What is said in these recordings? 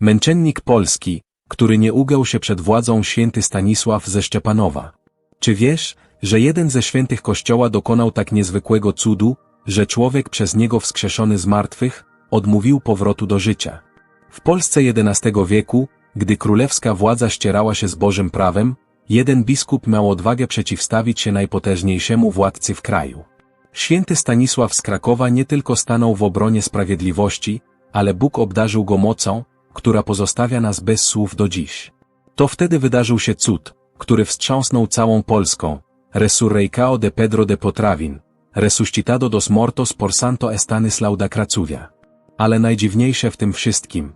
Męczennik polski, który nie ugał się przed władzą święty Stanisław ze Szczepanowa. Czy wiesz, że jeden ze świętych kościoła dokonał tak niezwykłego cudu, że człowiek przez niego wskrzeszony z martwych, odmówił powrotu do życia. W Polsce XI wieku, gdy królewska władza ścierała się z Bożym prawem, jeden biskup miał odwagę przeciwstawić się najpotężniejszemu władcy w kraju. Święty Stanisław z Krakowa nie tylko stanął w obronie sprawiedliwości, ale Bóg obdarzył go mocą, która pozostawia nas bez słów do dziś. To wtedy wydarzył się cud, który wstrząsnął całą Polską. Resurreicao de Pedro de Potrawin, resuscitado dos mortos por santo Estanislau da Kracuvia. Ale najdziwniejsze w tym wszystkim.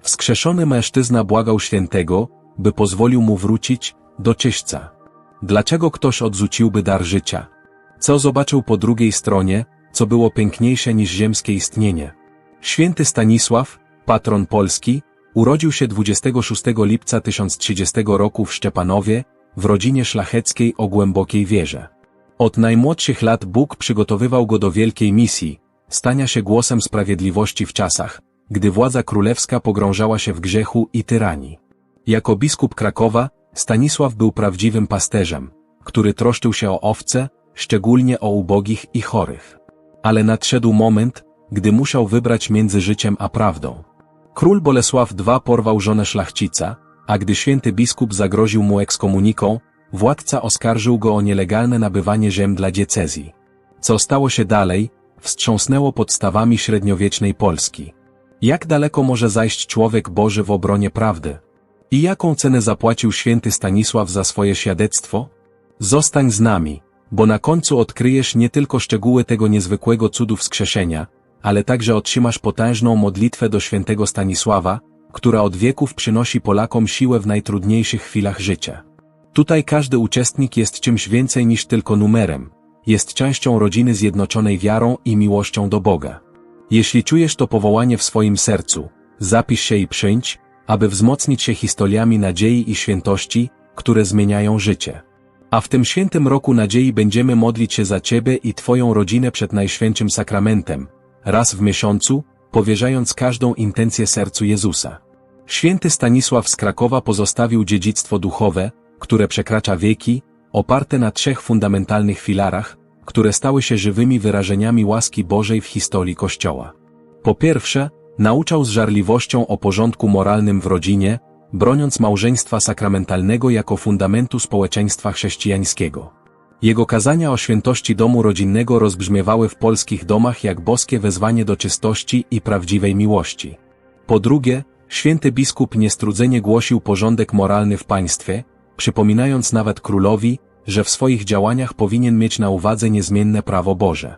Wskrzeszony mężczyzna błagał świętego, by pozwolił mu wrócić do czyśćca. Dlaczego ktoś odrzuciłby dar życia? Co zobaczył po drugiej stronie, co było piękniejsze niż ziemskie istnienie? Święty Stanisław, patron Polski, urodził się 26 lipca 1030 roku w Szczepanowie, w rodzinie szlacheckiej o głębokiej wierze. Od najmłodszych lat Bóg przygotowywał go do wielkiej misji, stania się głosem sprawiedliwości w czasach, gdy władza królewska pogrążała się w grzechu i tyranii. Jako biskup Krakowa, Stanisław był prawdziwym pasterzem, który troszczył się o owce, szczególnie o ubogich i chorych. Ale nadszedł moment, gdy musiał wybrać między życiem a prawdą. Król Bolesław II porwał żonę szlachcica, a gdy święty biskup zagroził mu ekskomuniką, władca oskarżył go o nielegalne nabywanie ziem dla diecezji. Co stało się dalej, wstrząsnęło podstawami średniowiecznej Polski. Jak daleko może zajść człowiek Boży w obronie prawdy? I jaką cenę zapłacił święty Stanisław za swoje świadectwo? Zostań z nami, bo na końcu odkryjesz nie tylko szczegóły tego niezwykłego cudu wskrzeszenia, ale także otrzymasz potężną modlitwę do świętego Stanisława, która od wieków przynosi Polakom siłę w najtrudniejszych chwilach życia. Tutaj każdy uczestnik jest czymś więcej niż tylko numerem, jest częścią rodziny zjednoczonej wiarą i miłością do Boga. Jeśli czujesz to powołanie w swoim sercu, zapisz się i przyjdź, aby wzmocnić się historiami nadziei i świętości, które zmieniają życie. A w tym świętym roku nadziei będziemy modlić się za Ciebie i Twoją rodzinę przed Najświętszym Sakramentem, raz w miesiącu, powierzając każdą intencję sercu Jezusa. Święty Stanisław z Krakowa pozostawił dziedzictwo duchowe, które przekracza wieki, oparte na trzech fundamentalnych filarach, które stały się żywymi wyrażeniami łaski Bożej w historii Kościoła. Po pierwsze, nauczał z żarliwością o porządku moralnym w rodzinie, broniąc małżeństwa sakramentalnego jako fundamentu społeczeństwa chrześcijańskiego. Jego kazania o świętości domu rodzinnego rozbrzmiewały w polskich domach jak boskie wezwanie do czystości i prawdziwej miłości. Po drugie, święty biskup niestrudzenie głosił porządek moralny w państwie, przypominając nawet królowi, że w swoich działaniach powinien mieć na uwadze niezmienne prawo Boże.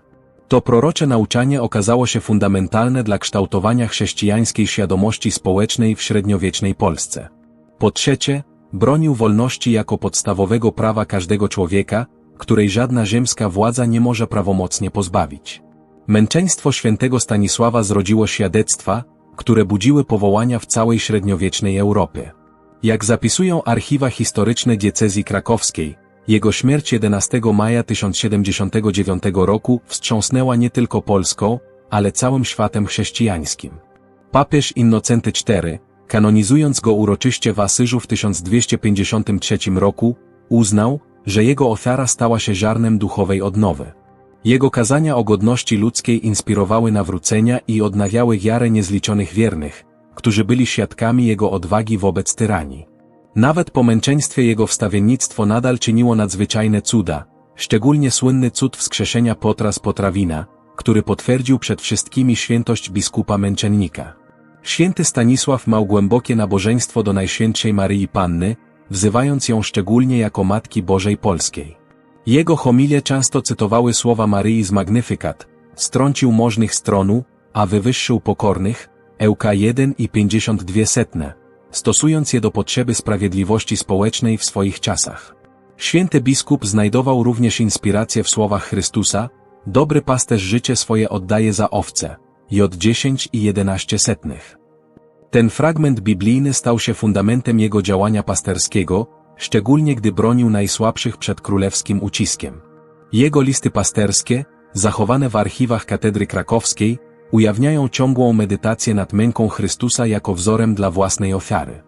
To prorocze nauczanie okazało się fundamentalne dla kształtowania chrześcijańskiej świadomości społecznej w średniowiecznej Polsce. Po trzecie, bronił wolności jako podstawowego prawa każdego człowieka, której żadna ziemska władza nie może prawomocnie pozbawić. Męczeństwo świętego Stanisława zrodziło świadectwa, które budziły powołania w całej średniowiecznej Europie. Jak zapisują archiwa historyczne diecezji krakowskiej, jego śmierć 11 maja 1079 roku wstrząsnęła nie tylko Polską, ale całym światem chrześcijańskim. Papież Innocenty IV, kanonizując go uroczyście w Asyżu w 1253 roku, uznał, że jego ofiara stała się ziarnem duchowej odnowy. Jego kazania o godności ludzkiej inspirowały nawrócenia i odnawiały wiarę niezliczonych wiernych, którzy byli świadkami jego odwagi wobec tyranii. Nawet po męczeństwie jego wstawiennictwo nadal czyniło nadzwyczajne cuda, szczególnie słynny cud wskrzeszenia Potra z Potrawina, który potwierdził przed wszystkimi świętość biskupa męczennika. Święty Stanisław miał głębokie nabożeństwo do Najświętszej Maryi Panny, wzywając ją szczególnie jako Matki Bożej Polskiej. Jego homilie często cytowały słowa Maryi z Magnifikat, strącił możnych stronu, a wywyższył pokornych, Ełka 1 i 52 setne, stosując je do potrzeby sprawiedliwości społecznej w swoich czasach. Święty biskup znajdował również inspirację w słowach Chrystusa, dobry pasterz życie swoje oddaje za owce, J 10 i 11 setnych. Ten fragment biblijny stał się fundamentem jego działania pasterskiego, szczególnie gdy bronił najsłabszych przed królewskim uciskiem. Jego listy pasterskie, zachowane w archiwach katedry krakowskiej, ujawniają ciągłą medytację nad męką Chrystusa jako wzorem dla własnej ofiary.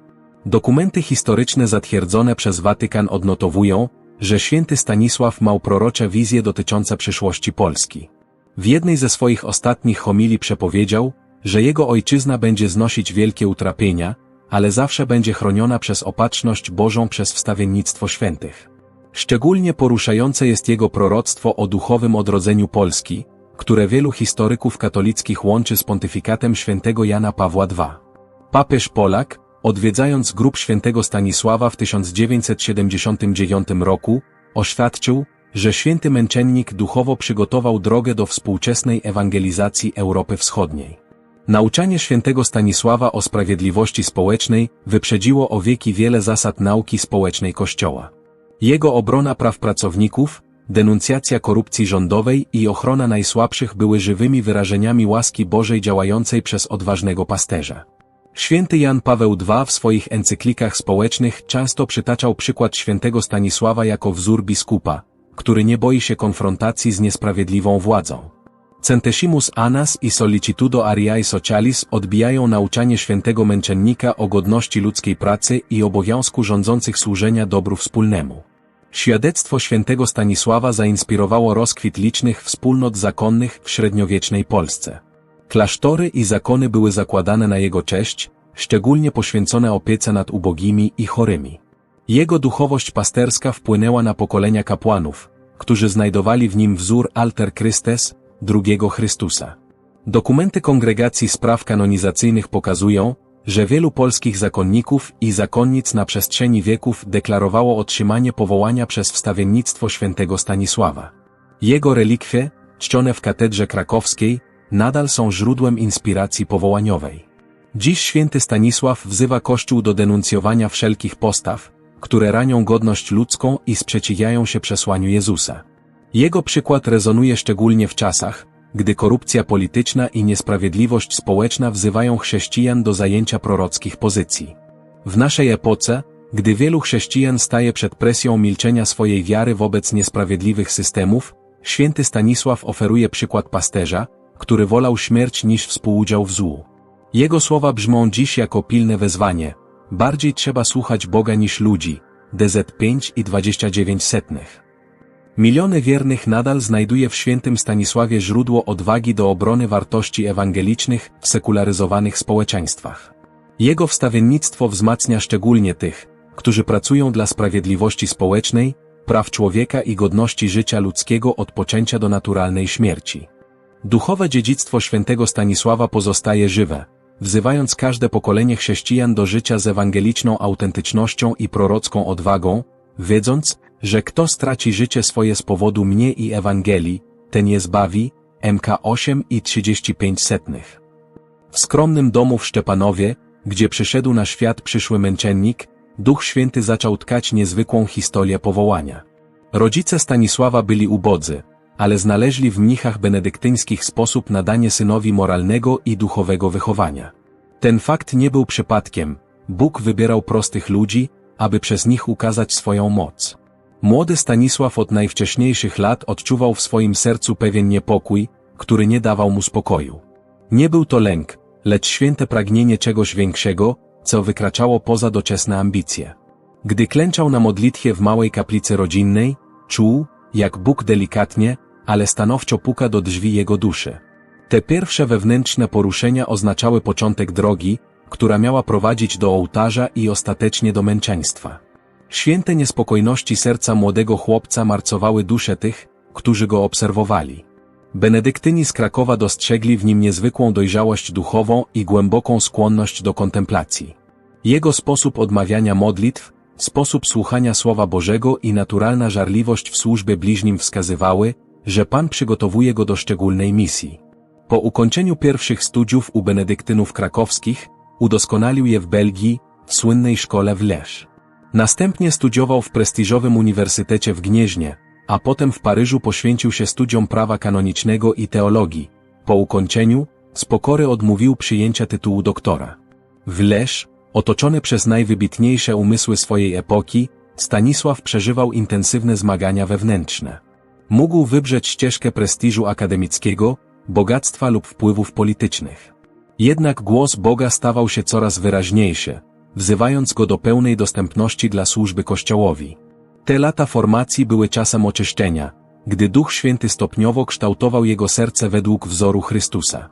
Dokumenty historyczne zatwierdzone przez Watykan odnotowują, że święty Stanisław miał prorocze wizje dotyczące przyszłości Polski. W jednej ze swoich ostatnich homilii przepowiedział, że jego ojczyzna będzie znosić wielkie utrapienia, ale zawsze będzie chroniona przez opatrzność Bożą przez wstawiennictwo świętych. Szczególnie poruszające jest jego proroctwo o duchowym odrodzeniu Polski, które wielu historyków katolickich łączy z pontyfikatem świętego Jana Pawła II. Papież Polak, odwiedzając grób świętego Stanisława w 1979 roku, oświadczył, że święty męczennik duchowo przygotował drogę do współczesnej ewangelizacji Europy Wschodniej. Nauczanie świętego Stanisława o sprawiedliwości społecznej wyprzedziło o wieki wiele zasad nauki społecznej Kościoła. Jego obrona praw pracowników, denuncjacja korupcji rządowej i ochrona najsłabszych były żywymi wyrażeniami łaski Bożej działającej przez odważnego pasterza. Święty Jan Paweł II w swoich encyklikach społecznych często przytaczał przykład świętego Stanisława jako wzór biskupa, który nie boi się konfrontacji z niesprawiedliwą władzą. Centesimus Anas i Solicitudo Ariae Socialis odbijają nauczanie świętego męczennika o godności ludzkiej pracy i obowiązku rządzących służenia dobru wspólnemu. Świadectwo świętego Stanisława zainspirowało rozkwit licznych wspólnot zakonnych w średniowiecznej Polsce. Klasztory i zakony były zakładane na jego cześć, szczególnie poświęcone opiece nad ubogimi i chorymi. Jego duchowość pasterska wpłynęła na pokolenia kapłanów, którzy znajdowali w nim wzór Alter Christes, drugiego Chrystusa. Dokumenty Kongregacji Spraw Kanonizacyjnych pokazują, że wielu polskich zakonników i zakonnic na przestrzeni wieków deklarowało otrzymanie powołania przez wstawiennictwo świętego Stanisława. Jego relikwie, czczone w katedrze krakowskiej, nadal są źródłem inspiracji powołaniowej. Dziś święty Stanisław wzywa Kościół do denuncjowania wszelkich postaw, które ranią godność ludzką i sprzeciwiają się przesłaniu Jezusa. Jego przykład rezonuje szczególnie w czasach, gdy korupcja polityczna i niesprawiedliwość społeczna wzywają chrześcijan do zajęcia prorockich pozycji. W naszej epoce, gdy wielu chrześcijan staje przed presją milczenia swojej wiary wobec niesprawiedliwych systemów, święty Stanisław oferuje przykład pasterza, który wolał śmierć niż współudział w złu. Jego słowa brzmą dziś jako pilne wezwanie, bardziej trzeba słuchać Boga niż ludzi, DZ5 i 29 setnych. Miliony wiernych nadal znajduje w świętym Stanisławie źródło odwagi do obrony wartości ewangelicznych w sekularyzowanych społeczeństwach. Jego wstawiennictwo wzmacnia szczególnie tych, którzy pracują dla sprawiedliwości społecznej, praw człowieka i godności życia ludzkiego od poczęcia do naturalnej śmierci. Duchowe dziedzictwo świętego Stanisława pozostaje żywe, wzywając każde pokolenie chrześcijan do życia z ewangeliczną autentycznością i prorocką odwagą, wiedząc, że kto straci życie swoje z powodu mnie i Ewangelii, ten je zbawi, MK 8 i 35 setnych. W skromnym domu w Szczepanowie, gdzie przyszedł na świat przyszły męczennik, Duch Święty zaczął tkać niezwykłą historię powołania. Rodzice Stanisława byli ubodzy, ale znaleźli w mnichach benedyktyńskich sposób nadanie synowi moralnego i duchowego wychowania. Ten fakt nie był przypadkiem, Bóg wybierał prostych ludzi, aby przez nich ukazać swoją moc. Młody Stanisław od najwcześniejszych lat odczuwał w swoim sercu pewien niepokój, który nie dawał mu spokoju. Nie był to lęk, lecz święte pragnienie czegoś większego, co wykraczało poza doczesne ambicje. Gdy klęczał na modlitwie w małej kaplicy rodzinnej, czuł, jak Bóg delikatnie, ale stanowczo puka do drzwi jego duszy. Te pierwsze wewnętrzne poruszenia oznaczały początek drogi, która miała prowadzić do ołtarza i ostatecznie do męczeństwa. Święte niespokojności serca młodego chłopca marcowały duszę tych, którzy go obserwowali. Benedyktyni z Krakowa dostrzegli w nim niezwykłą dojrzałość duchową i głęboką skłonność do kontemplacji. Jego sposób odmawiania modlitw, sposób słuchania Słowa Bożego i naturalna żarliwość w służbie bliźnim wskazywały, że Pan przygotowuje go do szczególnej misji. Po ukończeniu pierwszych studiów u benedyktynów krakowskich, udoskonalił je w Belgii, w słynnej szkole w Lesz. Następnie studiował w prestiżowym uniwersytecie w Gnieźnie, a potem w Paryżu poświęcił się studiom prawa kanonicznego i teologii. Po ukończeniu, z pokory odmówił przyjęcia tytułu doktora. W Lesz, otoczony przez najwybitniejsze umysły swojej epoki, Stanisław przeżywał intensywne zmagania wewnętrzne. Mógł wybrzeć ścieżkę prestiżu akademickiego, bogactwa lub wpływów politycznych. Jednak głos Boga stawał się coraz wyraźniejszy, wzywając go do pełnej dostępności dla służby Kościołowi. Te lata formacji były czasem oczyszczenia, gdy Duch Święty stopniowo kształtował jego serce według wzoru Chrystusa.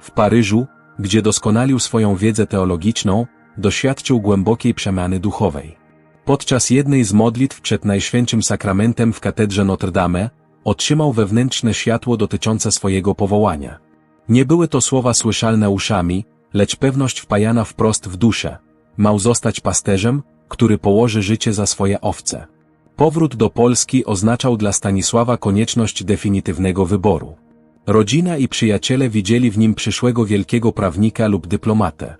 W Paryżu, gdzie doskonalił swoją wiedzę teologiczną, doświadczył głębokiej przemiany duchowej. Podczas jednej z modlitw przed Najświętszym Sakramentem w katedrze Notre Dame, otrzymał wewnętrzne światło dotyczące swojego powołania. Nie były to słowa słyszalne uszami, lecz pewność wpajana wprost w duszę. Mał zostać pasterzem, który położy życie za swoje owce. Powrót do Polski oznaczał dla Stanisława konieczność definitywnego wyboru. Rodzina i przyjaciele widzieli w nim przyszłego wielkiego prawnika lub dyplomatę.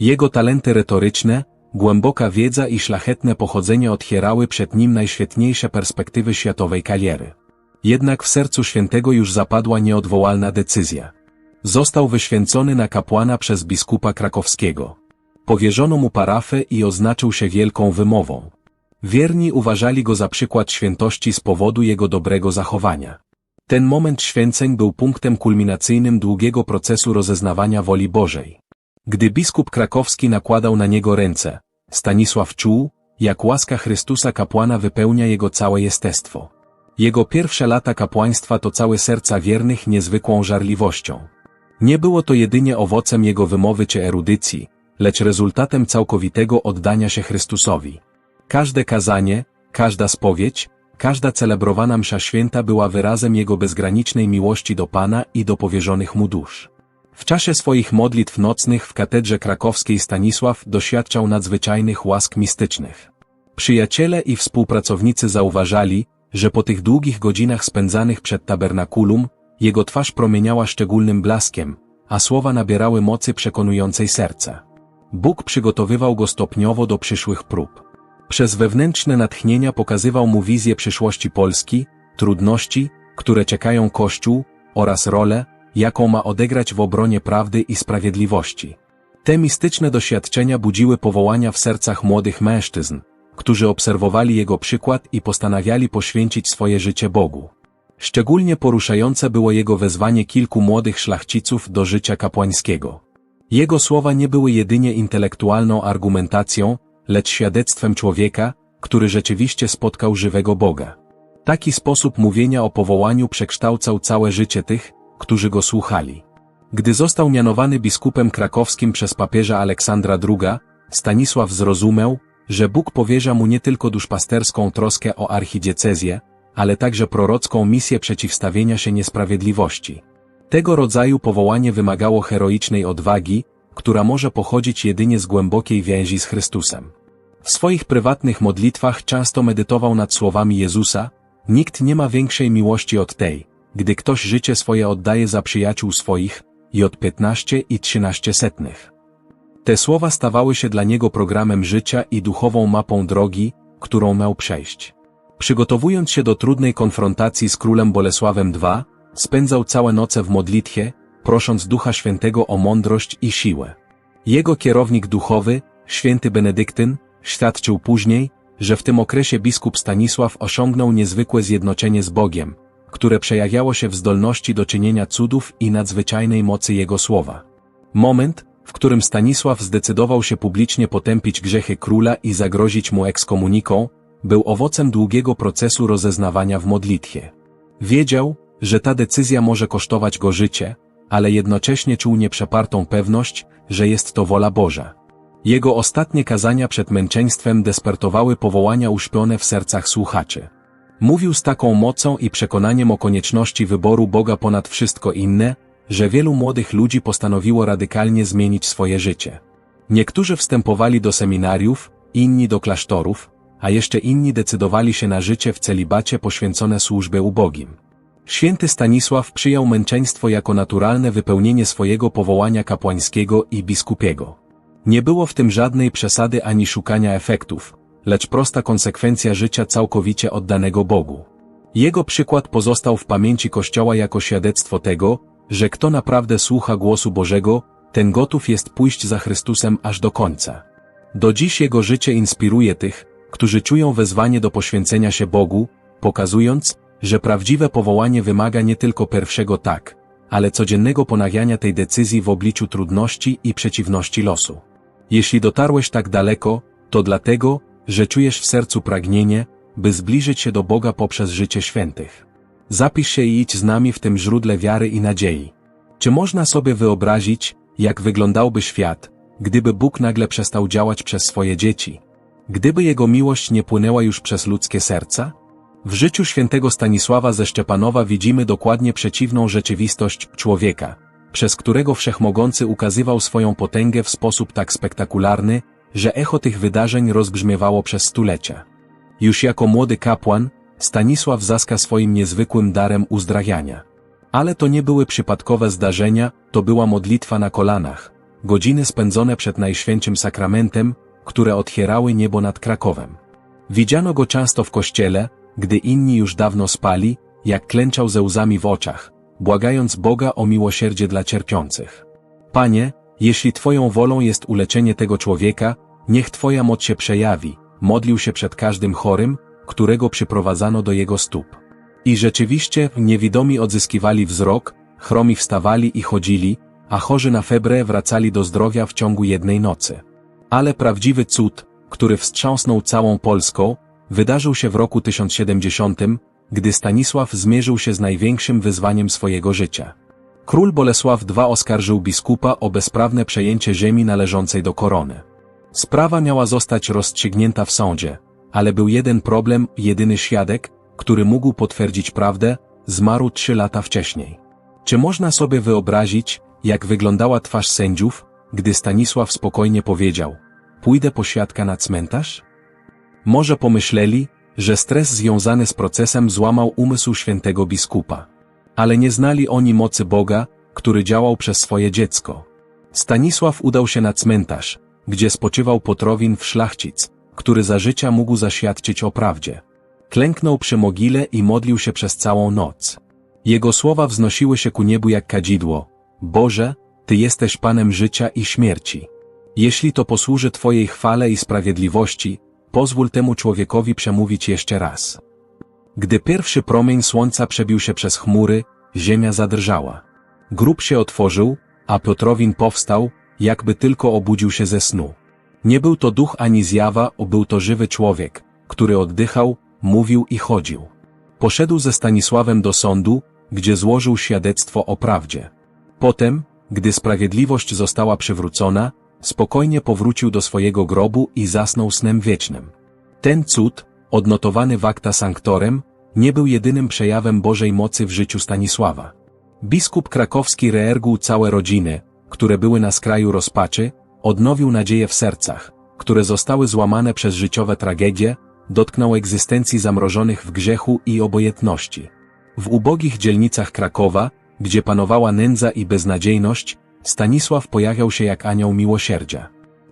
Jego talenty retoryczne, głęboka wiedza i szlachetne pochodzenie otwierały przed nim najświetniejsze perspektywy światowej kariery. Jednak w sercu świętego już zapadła nieodwołalna decyzja. Został wyświęcony na kapłana przez biskupa krakowskiego. Powierzono mu parafę i oznaczył się wielką wymową. Wierni uważali go za przykład świętości z powodu jego dobrego zachowania. Ten moment święceń był punktem kulminacyjnym długiego procesu rozeznawania woli Bożej. Gdy biskup krakowski nakładał na niego ręce, Stanisław czuł, jak łaska Chrystusa kapłana wypełnia jego całe jestestwo. Jego pierwsze lata kapłaństwa to całe serca wiernych niezwykłą żarliwością. Nie było to jedynie owocem jego wymowy czy erudycji, lecz rezultatem całkowitego oddania się Chrystusowi. Każde kazanie, każda spowiedź, każda celebrowana msza święta była wyrazem jego bezgranicznej miłości do Pana i do powierzonych mu dusz. W czasie swoich modlitw nocnych w katedrze krakowskiej Stanisław doświadczał nadzwyczajnych łask mistycznych. Przyjaciele i współpracownicy zauważali, że po tych długich godzinach spędzanych przed tabernakulum, jego twarz promieniała szczególnym blaskiem, a słowa nabierały mocy przekonującej serce. Bóg przygotowywał go stopniowo do przyszłych prób. Przez wewnętrzne natchnienia pokazywał mu wizję przyszłości Polski, trudności, które czekają Kościół, oraz rolę, jaką ma odegrać w obronie prawdy i sprawiedliwości. Te mistyczne doświadczenia budziły powołania w sercach młodych mężczyzn, którzy obserwowali jego przykład i postanawiali poświęcić swoje życie Bogu. Szczególnie poruszające było jego wezwanie kilku młodych szlachciców do życia kapłańskiego. Jego słowa nie były jedynie intelektualną argumentacją, lecz świadectwem człowieka, który rzeczywiście spotkał żywego Boga. Taki sposób mówienia o powołaniu przekształcał całe życie tych, którzy go słuchali. Gdy został mianowany biskupem krakowskim przez papieża Aleksandra II, Stanisław zrozumiał, że Bóg powierza mu nie tylko duszpasterską troskę o archidiecezję, ale także prorocką misję przeciwstawienia się niesprawiedliwości. Tego rodzaju powołanie wymagało heroicznej odwagi, która może pochodzić jedynie z głębokiej więzi z Chrystusem. W swoich prywatnych modlitwach często medytował nad słowami Jezusa, nikt nie ma większej miłości od tej, gdy ktoś życie swoje oddaje za przyjaciół swoich, i od 15 i 13 setnych. Te słowa stawały się dla niego programem życia i duchową mapą drogi, którą miał przejść. Przygotowując się do trudnej konfrontacji z królem Bolesławem II, spędzał całe noce w modlitwie, prosząc Ducha Świętego o mądrość i siłę. Jego kierownik duchowy, święty Benedyktyn, świadczył później, że w tym okresie biskup Stanisław osiągnął niezwykłe zjednoczenie z Bogiem, które przejawiało się w zdolności do czynienia cudów i nadzwyczajnej mocy Jego słowa. Moment, w którym Stanisław zdecydował się publicznie potępić grzechy króla i zagrozić mu ekskomuniką, był owocem długiego procesu rozeznawania w modlitwie. Wiedział, że ta decyzja może kosztować go życie, ale jednocześnie czuł nieprzepartą pewność, że jest to wola Boża. Jego ostatnie kazania przed męczeństwem despertowały powołania uśpione w sercach słuchaczy. Mówił z taką mocą i przekonaniem o konieczności wyboru Boga ponad wszystko inne, że wielu młodych ludzi postanowiło radykalnie zmienić swoje życie. Niektórzy wstępowali do seminariów, inni do klasztorów, a jeszcze inni decydowali się na życie w celibacie poświęcone służbie ubogim. Święty Stanisław przyjął męczeństwo jako naturalne wypełnienie swojego powołania kapłańskiego i biskupiego. Nie było w tym żadnej przesady ani szukania efektów, lecz prosta konsekwencja życia całkowicie oddanego Bogu. Jego przykład pozostał w pamięci Kościoła jako świadectwo tego, że kto naprawdę słucha głosu Bożego, ten gotów jest pójść za Chrystusem aż do końca. Do dziś jego życie inspiruje tych, którzy czują wezwanie do poświęcenia się Bogu, pokazując, że prawdziwe powołanie wymaga nie tylko pierwszego tak, ale codziennego ponawiania tej decyzji w obliczu trudności i przeciwności losu. Jeśli dotarłeś tak daleko, to dlatego, że czujesz w sercu pragnienie, by zbliżyć się do Boga poprzez życie świętych. Zapisz się i idź z nami w tym źródle wiary i nadziei. Czy można sobie wyobrazić, jak wyglądałby świat, gdyby Bóg nagle przestał działać przez swoje dzieci? Gdyby Jego miłość nie płynęła już przez ludzkie serca? W życiu świętego Stanisława ze Szczepanowa widzimy dokładnie przeciwną rzeczywistość człowieka, przez którego Wszechmogący ukazywał swoją potęgę w sposób tak spektakularny, że echo tych wydarzeń rozbrzmiewało przez stulecia. Już jako młody kapłan, Stanisław zaska swoim niezwykłym darem uzdrawiania. Ale to nie były przypadkowe zdarzenia, to była modlitwa na kolanach, godziny spędzone przed Najświętszym Sakramentem, które otwierały niebo nad Krakowem. Widziano go często w kościele, gdy inni już dawno spali, jak klęczał ze łzami w oczach, błagając Boga o miłosierdzie dla cierpiących. Panie, jeśli Twoją wolą jest uleczenie tego człowieka, niech Twoja moc się przejawi, modlił się przed każdym chorym, którego przyprowadzano do jego stóp. I rzeczywiście niewidomi odzyskiwali wzrok, chromi wstawali i chodzili, a chorzy na febrę wracali do zdrowia w ciągu jednej nocy. Ale prawdziwy cud, który wstrząsnął całą Polską, wydarzył się w roku 1070, gdy Stanisław zmierzył się z największym wyzwaniem swojego życia. Król Bolesław II oskarżył biskupa o bezprawne przejęcie ziemi należącej do korony. Sprawa miała zostać rozstrzygnięta w sądzie, ale był jeden problem, jedyny świadek, który mógł potwierdzić prawdę, zmarł trzy lata wcześniej. Czy można sobie wyobrazić, jak wyglądała twarz sędziów, gdy Stanisław spokojnie powiedział, pójdę po świadka na cmentarz? Może pomyśleli, że stres związany z procesem złamał umysł świętego biskupa. Ale nie znali oni mocy Boga, który działał przez swoje dziecko. Stanisław udał się na cmentarz, gdzie spoczywał Potrowin w szlachcic, który za życia mógł zaświadczyć o prawdzie. Klęknął przy mogile i modlił się przez całą noc. Jego słowa wznosiły się ku niebu jak kadzidło. Boże, Ty jesteś Panem życia i śmierci. Jeśli to posłuży Twojej chwale i sprawiedliwości, pozwól temu człowiekowi przemówić jeszcze raz. Gdy pierwszy promień słońca przebił się przez chmury, ziemia zadrżała. Grób się otworzył, a Piotrowin powstał, jakby tylko obudził się ze snu. Nie był to duch ani zjawa, o był to żywy człowiek, który oddychał, mówił i chodził. Poszedł ze Stanisławem do sądu, gdzie złożył świadectwo o prawdzie. Potem, gdy sprawiedliwość została przywrócona, spokojnie powrócił do swojego grobu i zasnął snem wiecznym. Ten cud, odnotowany w acta sanctorem, nie był jedynym przejawem Bożej mocy w życiu Stanisława. Biskup krakowski reerguł całe rodziny, które były na skraju rozpaczy, odnowił nadzieję w sercach, które zostały złamane przez życiowe tragedie, dotknął egzystencji zamrożonych w grzechu i obojętności. W ubogich dzielnicach Krakowa, gdzie panowała nędza i beznadziejność, Stanisław pojawiał się jak anioł miłosierdzia.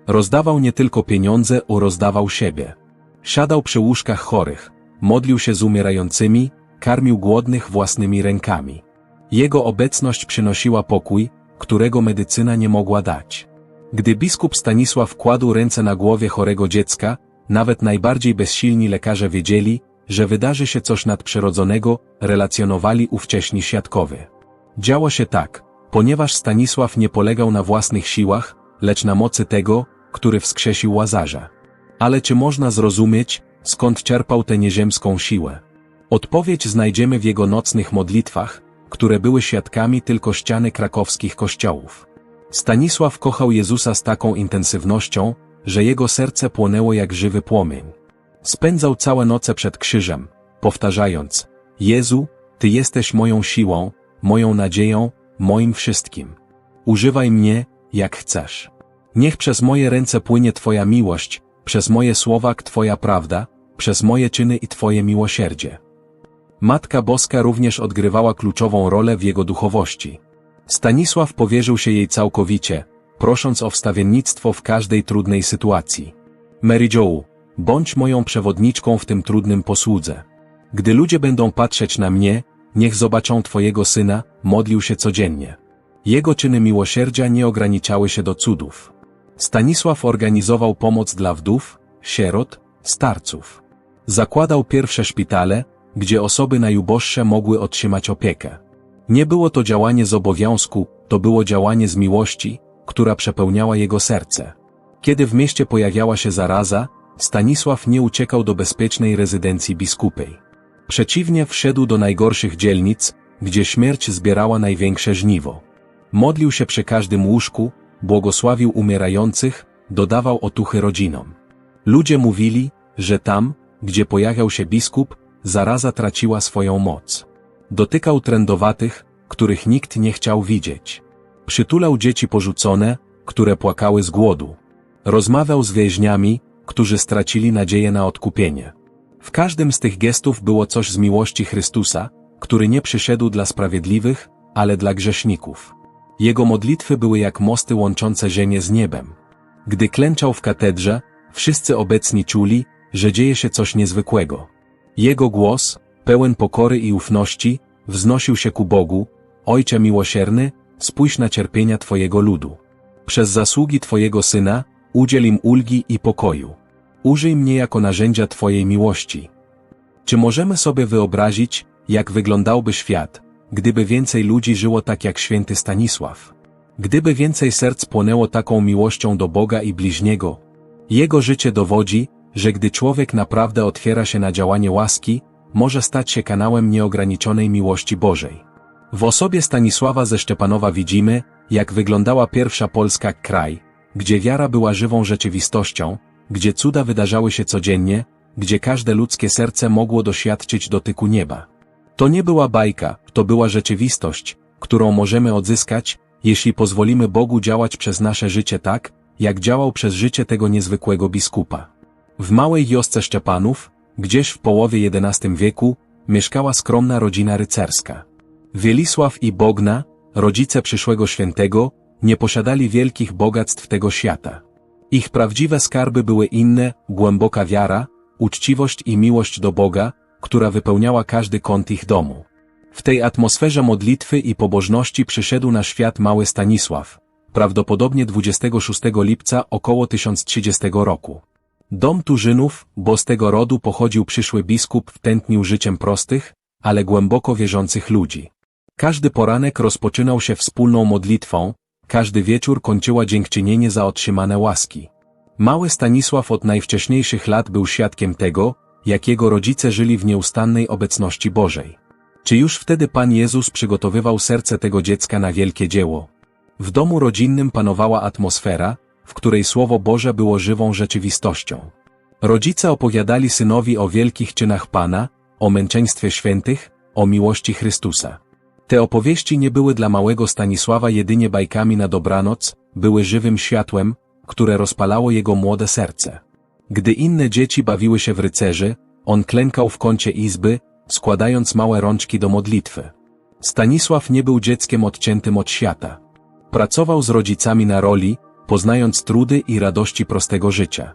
Rozdawał nie tylko pieniądze, o rozdawał siebie. Siadał przy łóżkach chorych, modlił się z umierającymi, karmił głodnych własnymi rękami. Jego obecność przynosiła pokój, którego medycyna nie mogła dać. Gdy biskup Stanisław kładł ręce na głowie chorego dziecka, nawet najbardziej bezsilni lekarze wiedzieli, że wydarzy się coś nadprzyrodzonego, relacjonowali ówcześni świadkowie. Działo się tak, ponieważ Stanisław nie polegał na własnych siłach, lecz na mocy tego, który wskrzesił Łazarza. Ale czy można zrozumieć, skąd czerpał tę nieziemską siłę? Odpowiedź znajdziemy w jego nocnych modlitwach, które były świadkami tylko ściany krakowskich kościołów. Stanisław kochał Jezusa z taką intensywnością, że jego serce płonęło jak żywy płomień. Spędzał całe noce przed krzyżem, powtarzając, Jezu, Ty jesteś moją siłą, moją nadzieją, moim wszystkim. Używaj mnie, jak chcesz. Niech przez moje ręce płynie Twoja miłość, przez moje słowa Twoja prawda, przez moje czyny i Twoje miłosierdzie. Matka Boska również odgrywała kluczową rolę w jego duchowości. Stanisław powierzył się jej całkowicie, prosząc o wstawiennictwo w każdej trudnej sytuacji. Mary Jo, bądź moją przewodniczką w tym trudnym posłudze. Gdy ludzie będą patrzeć na mnie, niech zobaczą Twojego Syna, modlił się codziennie. Jego czyny miłosierdzia nie ograniczały się do cudów. Stanisław organizował pomoc dla wdów, sierot, starców. Zakładał pierwsze szpitale, gdzie osoby najuboższe mogły otrzymać opiekę. Nie było to działanie z obowiązku, to było działanie z miłości, która przepełniała jego serce. Kiedy w mieście pojawiała się zaraza, Stanisław nie uciekał do bezpiecznej rezydencji biskupej. Przeciwnie wszedł do najgorszych dzielnic, gdzie śmierć zbierała największe żniwo. Modlił się przy każdym łóżku, błogosławił umierających, dodawał otuchy rodzinom. Ludzie mówili, że tam, gdzie pojawiał się biskup, zaraza traciła swoją moc. Dotykał trędowatych, których nikt nie chciał widzieć. Przytulał dzieci porzucone, które płakały z głodu. Rozmawiał z więźniami, którzy stracili nadzieję na odkupienie. W każdym z tych gestów było coś z miłości Chrystusa, który nie przyszedł dla sprawiedliwych, ale dla grzeszników. Jego modlitwy były jak mosty łączące ziemię z niebem. Gdy klęczał w katedrze, wszyscy obecni czuli, że dzieje się coś niezwykłego. Jego głos, pełen pokory i ufności, wznosił się ku Bogu, Ojcze miłosierny, spójrz na cierpienia Twojego ludu. Przez zasługi Twojego Syna, udziel im ulgi i pokoju. Użyj mnie jako narzędzia Twojej miłości. Czy możemy sobie wyobrazić, jak wyglądałby świat, gdyby więcej ludzi żyło tak jak święty Stanisław? Gdyby więcej serc płonęło taką miłością do Boga i bliźniego? Jego życie dowodzi, że gdy człowiek naprawdę otwiera się na działanie łaski, może stać się kanałem nieograniczonej miłości Bożej. W osobie Stanisława ze Szczepanowa widzimy, jak wyglądała pierwsza Polska kraj, gdzie wiara była żywą rzeczywistością, gdzie cuda wydarzały się codziennie, gdzie każde ludzkie serce mogło doświadczyć dotyku nieba. To nie była bajka, to była rzeczywistość, którą możemy odzyskać, jeśli pozwolimy Bogu działać przez nasze życie tak, jak działał przez życie tego niezwykłego biskupa. W małej wiosce Szczepanów, gdzieś w połowie XI wieku, mieszkała skromna rodzina rycerska. Wielisław i Bogna, rodzice przyszłego świętego, nie posiadali wielkich bogactw tego świata. Ich prawdziwe skarby były inne, głęboka wiara, uczciwość i miłość do Boga, która wypełniała każdy kąt ich domu. W tej atmosferze modlitwy i pobożności przyszedł na świat mały Stanisław, prawdopodobnie 26 lipca około 1030 roku. Dom Turzynów, bo z tego rodu pochodził przyszły biskup tętnił życiem prostych, ale głęboko wierzących ludzi. Każdy poranek rozpoczynał się wspólną modlitwą, każdy wieczór kończyła dziękczynienie za otrzymane łaski. Mały Stanisław od najwcześniejszych lat był świadkiem tego, jak jego rodzice żyli w nieustannej obecności Bożej. Czy już wtedy Pan Jezus przygotowywał serce tego dziecka na wielkie dzieło? W domu rodzinnym panowała atmosfera, w której Słowo Boże było żywą rzeczywistością. Rodzice opowiadali synowi o wielkich czynach Pana, o męczeństwie świętych, o miłości Chrystusa. Te opowieści nie były dla małego Stanisława jedynie bajkami na dobranoc, były żywym światłem, które rozpalało jego młode serce. Gdy inne dzieci bawiły się w rycerzy, on klękał w kącie izby, składając małe rączki do modlitwy. Stanisław nie był dzieckiem odciętym od świata. Pracował z rodzicami na roli, poznając trudy i radości prostego życia.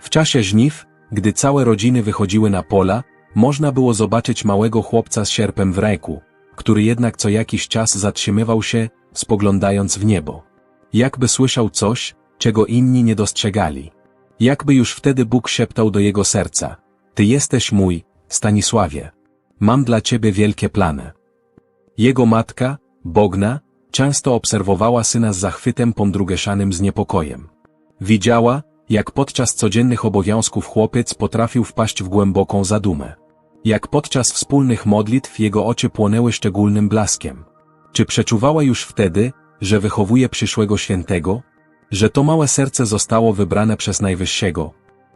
W czasie żniw, gdy całe rodziny wychodziły na pola, można było zobaczyć małego chłopca z sierpem w ręku, który jednak co jakiś czas zatrzymywał się, spoglądając w niebo. Jakby słyszał coś, czego inni nie dostrzegali. Jakby już wtedy Bóg szeptał do jego serca. Ty jesteś mój, Stanisławie. Mam dla ciebie wielkie plany. Jego matka, Bogna, często obserwowała syna z zachwytem pomdrugeszanym z niepokojem. Widziała, jak podczas codziennych obowiązków chłopiec potrafił wpaść w głęboką zadumę. Jak podczas wspólnych modlitw jego oczy płonęły szczególnym blaskiem. Czy przeczuwała już wtedy, że wychowuje przyszłego świętego? Że to małe serce zostało wybrane przez Najwyższego?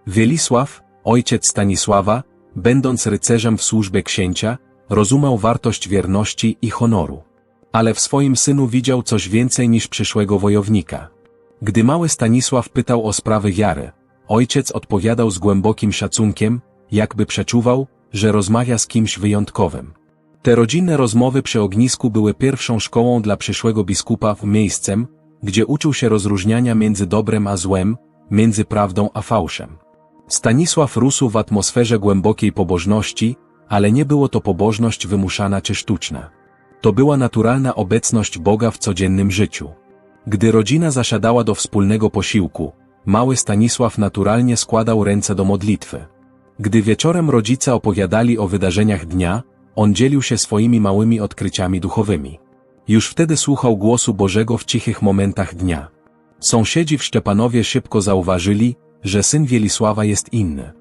Wielisław, ojciec Stanisława, będąc rycerzem w służbie księcia, rozumiał wartość wierności i honoru. Ale w swoim synu widział coś więcej niż przyszłego wojownika. Gdy mały Stanisław pytał o sprawy wiary, ojciec odpowiadał z głębokim szacunkiem, jakby przeczuwał, że rozmawia z kimś wyjątkowym. Te rodzinne rozmowy przy ognisku były pierwszą szkołą dla przyszłego biskupa, miejscem, gdzie uczył się rozróżniania między dobrem a złem, między prawdą a fałszem. Stanisław rósł w atmosferze głębokiej pobożności, ale nie było to pobożność wymuszana czy sztuczna. To była naturalna obecność Boga w codziennym życiu. Gdy rodzina zasiadała do wspólnego posiłku, mały Stanisław naturalnie składał ręce do modlitwy. Gdy wieczorem rodzice opowiadali o wydarzeniach dnia, on dzielił się swoimi małymi odkryciami duchowymi. Już wtedy słuchał głosu Bożego w cichych momentach dnia. Sąsiedzi w Szczepanowie szybko zauważyli, że syn Wielisława jest inny.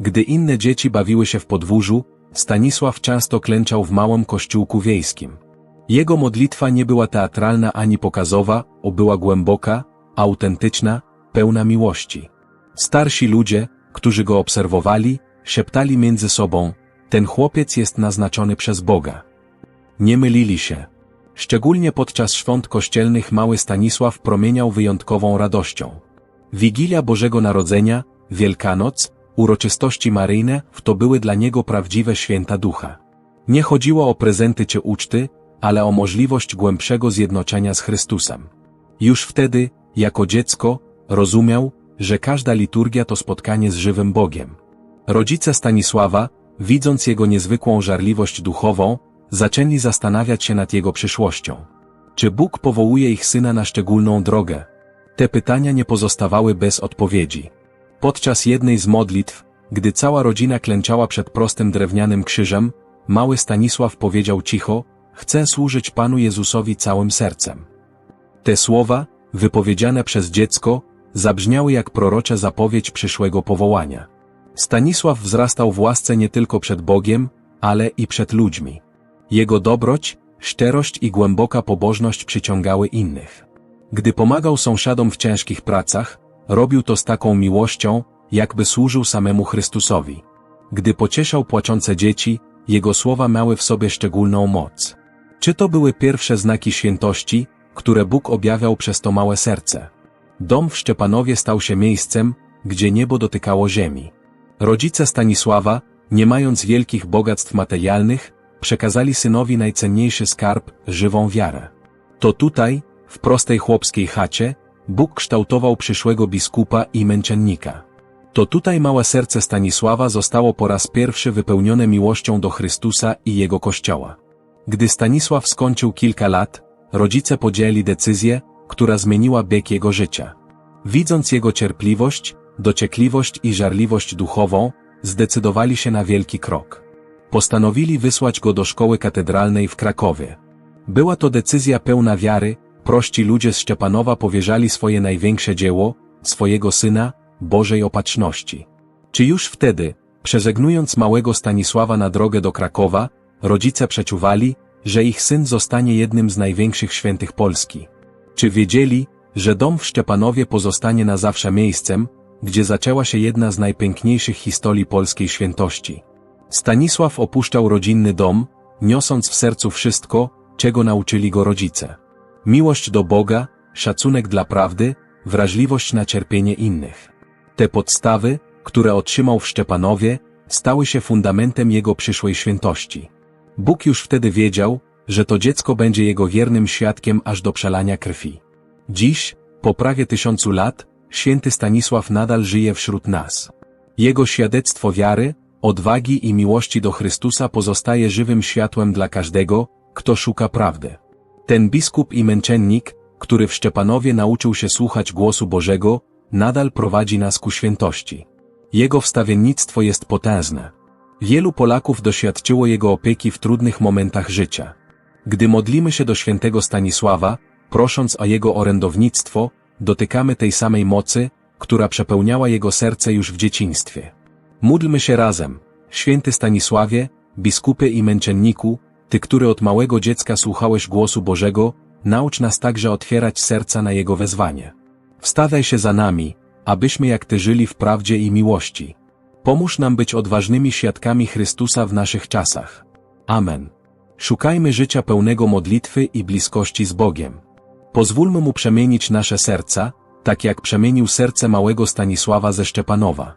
Gdy inne dzieci bawiły się w podwórzu, Stanisław często klęczał w małym kościółku wiejskim. Jego modlitwa nie była teatralna ani pokazowa, o była głęboka, autentyczna, pełna miłości. Starsi ludzie, którzy go obserwowali, szeptali między sobą, ten chłopiec jest naznaczony przez Boga. Nie mylili się. Szczególnie podczas świąt kościelnych mały Stanisław promieniał wyjątkową radością. Wigilia Bożego Narodzenia, Wielkanoc, uroczystości maryjne, to były dla niego prawdziwe święta ducha. Nie chodziło o prezenty czy uczty, ale o możliwość głębszego zjednoczenia z Chrystusem. Już wtedy, jako dziecko, rozumiał, że każda liturgia to spotkanie z żywym Bogiem. Rodzice Stanisława, widząc jego niezwykłą żarliwość duchową, zaczęli zastanawiać się nad jego przyszłością. Czy Bóg powołuje ich syna na szczególną drogę? Te pytania nie pozostawały bez odpowiedzi. Podczas jednej z modlitw, gdy cała rodzina klęczała przed prostym drewnianym krzyżem, mały Stanisław powiedział cicho, chcę służyć Panu Jezusowi całym sercem. Te słowa, wypowiedziane przez dziecko, zabrzmiały jak prorocza zapowiedź przyszłego powołania. Stanisław wzrastał w łasce nie tylko przed Bogiem, ale i przed ludźmi. Jego dobroć, szczerość i głęboka pobożność przyciągały innych. Gdy pomagał sąsiadom w ciężkich pracach, robił to z taką miłością, jakby służył samemu Chrystusowi. Gdy pocieszał płaczące dzieci, jego słowa miały w sobie szczególną moc. Czy to były pierwsze znaki świętości, które Bóg objawiał przez to małe serce? Dom w Szczepanowie stał się miejscem, gdzie niebo dotykało ziemi. Rodzice Stanisława, nie mając wielkich bogactw materialnych, przekazali synowi najcenniejszy skarb, żywą wiarę. To tutaj, w prostej chłopskiej chacie, Bóg kształtował przyszłego biskupa i męczennika. To tutaj małe serce Stanisława zostało po raz pierwszy wypełnione miłością do Chrystusa i Jego Kościoła. Gdy Stanisław skończył kilka lat, rodzice podjęli decyzję, która zmieniła bieg jego życia. Widząc jego cierpliwość, dociekliwość i żarliwość duchową, zdecydowali się na wielki krok. Postanowili wysłać go do szkoły katedralnej w Krakowie. Była to decyzja pełna wiary, prości ludzie z Szczepanowa powierzali swoje największe dzieło, swojego syna, Bożej Opatrzności. Czy już wtedy, przeżegnując małego Stanisława na drogę do Krakowa, rodzice przeczuwali, że ich syn zostanie jednym z największych świętych Polski? Czy wiedzieli, że dom w Szczepanowie pozostanie na zawsze miejscem, gdzie zaczęła się jedna z najpiękniejszych historii polskiej świętości? Stanisław opuszczał rodzinny dom, niosąc w sercu wszystko, czego nauczyli go rodzice. Miłość do Boga, szacunek dla prawdy, wrażliwość na cierpienie innych. Te podstawy, które otrzymał w Szczepanowie, stały się fundamentem jego przyszłej świętości. Bóg już wtedy wiedział, że to dziecko będzie jego wiernym świadkiem aż do przelania krwi. Dziś, po prawie tysiącu lat, święty Stanisław nadal żyje wśród nas. Jego świadectwo wiary, odwagi i miłości do Chrystusa pozostaje żywym światłem dla każdego, kto szuka prawdy. Ten biskup i męczennik, który w Szczepanowie nauczył się słuchać głosu Bożego, nadal prowadzi nas ku świętości. Jego wstawiennictwo jest potężne. Wielu Polaków doświadczyło jego opieki w trudnych momentach życia. Gdy modlimy się do świętego Stanisława, prosząc o jego orędownictwo, dotykamy tej samej mocy, która przepełniała jego serce już w dzieciństwie. Módlmy się razem, święty Stanisławie, biskupie i męczenniku, ty, który od małego dziecka słuchałeś głosu Bożego, naucz nas także otwierać serca na Jego wezwanie. Wstawiaj się za nami, abyśmy jak Ty żyli w prawdzie i miłości. Pomóż nam być odważnymi świadkami Chrystusa w naszych czasach. Amen. Szukajmy życia pełnego modlitwy i bliskości z Bogiem. Pozwólmy Mu przemienić nasze serca, tak jak przemienił serce małego Stanisława ze Szczepanowa.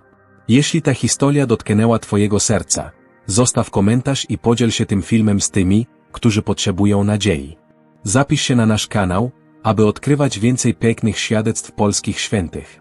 Jeśli ta historia dotknęła Twojego serca, zostaw komentarz i podziel się tym filmem z tymi, którzy potrzebują nadziei. Zapisz się na nasz kanał, aby odkrywać więcej pięknych świadectw polskich świętych.